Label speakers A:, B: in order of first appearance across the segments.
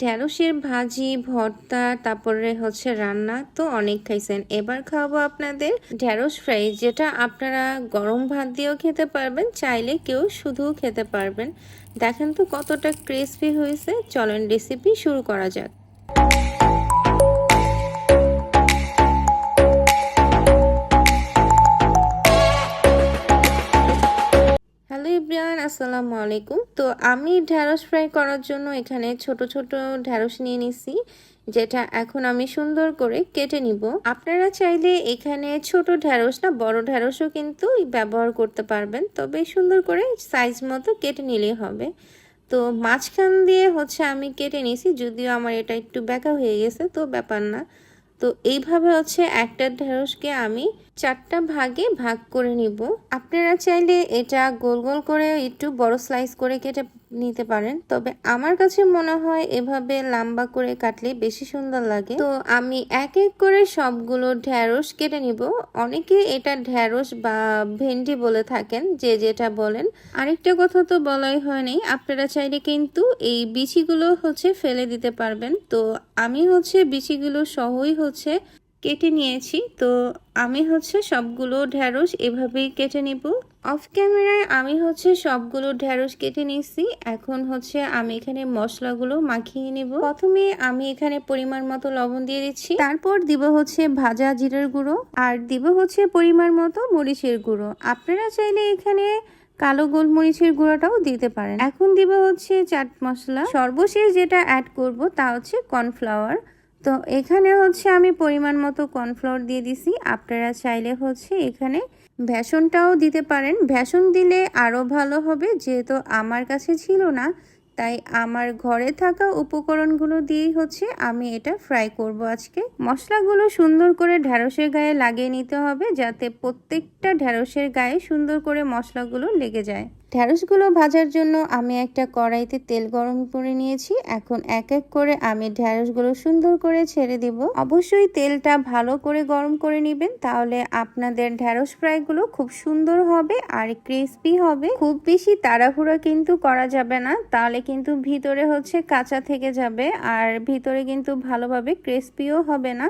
A: ঢ্যাঁড়সের ভাজি, ভর্তা, তারপরে হচ্ছে রান্না তো অনেক খাইছেন। এবার খাওয়াবো আপনাদের ঢ্যাঁড়স ফ্রাই যেটা আপনারা গরম ভাত দিয়েও খেতে পারবেন, চাইলে কেউ শুধুও খেতে পারবেন। দেখেন তো কতটা ক্রিসপি হয়েছে। চলেন রেসিপি শুরু করা যাক। ইব্রিয়ান আসসালামু আলাইকুম। তো আমি ঢ্যাঁড়স ফ্রাই করার জন্য এখানে ছোট ছোট ঢ্যাঁড়স নিয়ে নিছি, যেটা এখন আমি সুন্দর করে কেটে নিব। আপনারা চাইলে এখানে ছোট ঢ্যাঁড়স না, বড় ঢ্যাঁড়সও কিন্তু ব্যবহার করতে পারবেন, তবে সুন্দর করে সাইজ মতো কেটে নিলেই হবে। তো মাঝখান দিয়ে হচ্ছে আমি কেটে নিছি, যদিও আমার এটা একটু ব্যাকা হয়ে গেছে, তো ব্যাপার না। তো এইভাবে হচ্ছে একটা ঢেঁড়সকে আমি চারটা ভাগে ভাগ করে নিব। আপনারা চাইলে এটা গোল গোল করে একটু বড় স্লাইস করে কেটে নিতে পারেন। তবে আমার কাছে মনে হয় এভাবে লম্বা করে কাটলে বেশি সুন্দর লাগে। তো আমি এক এক করে সবগুলো ঢ্যাঁড়স কেটে নিব। অনেকে এটা ঢ্যাঁড়স বা ভেন্ডি বলে থাকেন, যে যেটা বলেন। আরেকটা কথা তো বলাই হয়নি আপনারা চাইলে কিন্তু এই বিচিগুলো হচ্ছে ফেলে দিতে পারবেন। তো আমি হচ্ছে বিচিগুলো সহই হচ্ছে কেটে নিয়েছি। তো আমি হচ্ছে সবগুলো ঢ্যাঁড়স এভাবেই কেটে নিব। অফ ক্যামেরায় আমি হচ্ছে সবগুলো ঢ্যাঁড়স কেটে নিয়েছি। এখন হচ্ছে আমি এখানে মশলাগুলো মাখিয়ে নিব। প্রথমে আমি এখানে পরিমাণ মতো লবণ দিয়ে দিচ্ছি। তারপর দিব হচ্ছে ভাজা জিরার গুঁড়ো আর দিব হচ্ছে পরিমাণ মতো মরিচের গুঁড়ো। আপনারা চাইলে এখানে কালো গোলমরিচের গুঁড়োটাও দিতে পারেন। এখন দিব হচ্ছে চাট মশলা। সর্বশেষ যেটা অ্যাড করব তা হচ্ছে কর্নফ্লাওয়ার তো এখানে হচ্ছে আমি পরিমাণ মতো কর্নফ্লাওয়ার দিয়ে দিছি। আপনারা চাইলে হচ্ছে এখানে ভ্যাসনটাও দিতে পারেন। ভ্যাসন দিলে আরও ভালো হবে, যেহেতু আমার কাছে ছিল না, তাই আমার ঘরে থাকা উপকরণগুলো দিয়েই হচ্ছে আমি এটা ফ্রাই করব আজকে। মশলাগুলো সুন্দর করে ঢ্যাঁড়সের গায়ে লাগিয়ে নিতে হবে, যাতে প্রত্যেকটা ঢ্যাঁড়সের গায়ে সুন্দর করে মশলাগুলো লেগে যায়। ঢ্যাঁড়সগুলো ভাজার জন্য আমি একটা কড়াইতে তেল গরম করে নিয়েছি। এখন এক এক করে আমি ঢ্যাঁড়সগুলো সুন্দর করে ছেড়ে দিব। অবশ্যই তেলটা ভালো করে গরম করে নেবেন, তাহলে আপনাদের ঢ্যাঁড়স ফ্রাইগুলো খুব সুন্দর হবে আর ক্রিসপি হবে। খুব বেশি তাড়াহুড়া কিন্তু করা যাবে না, তাহলে কিন্তু ভিতরে হচ্ছে কাঁচা থেকে যাবে আর ভিতরে কিন্তু ভালোভাবে ক্রিসপিও হবে না।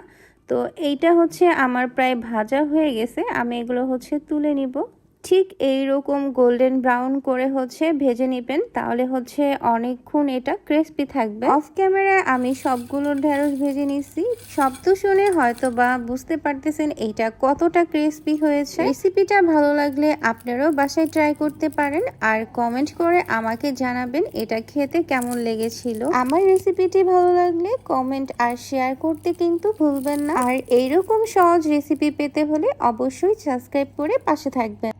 A: তো এইটা হচ্ছে আমার প্রায় ভাজা হয়ে গেছে, আমি এগুলো হচ্ছে তুলে নিব। ঠিক এই রকম গোল্ডেন ব্রাউন করে হচ্ছে ভেজে নেবেন, তাহলে হচ্ছে অনেকক্ষণ এটা ক্রিসপি থাকবে। অফ ক্যামেরায় আমি সবগুলো ঢেঁড়স ভেজে নিচ্ছি শব্দ শুনে হয়তো বা বুঝতে পারতেছেন এইটা কতটা ক্রিসপি হয়েছে। রেসিপিটা ভালো লাগলে আপনারাও বাসায় ট্রাই করতে পারেন আর কমেন্ট করে আমাকে জানাবেন এটা খেতে কেমন লেগেছিল। আমার রেসিপিটি ভালো লাগলে কমেন্ট আর শেয়ার করতে কিন্তু ভুলবেন না। আর এইরকম সহজ রেসিপি পেতে হলে অবশ্যই সাবস্ক্রাইব করে পাশে থাকবেন।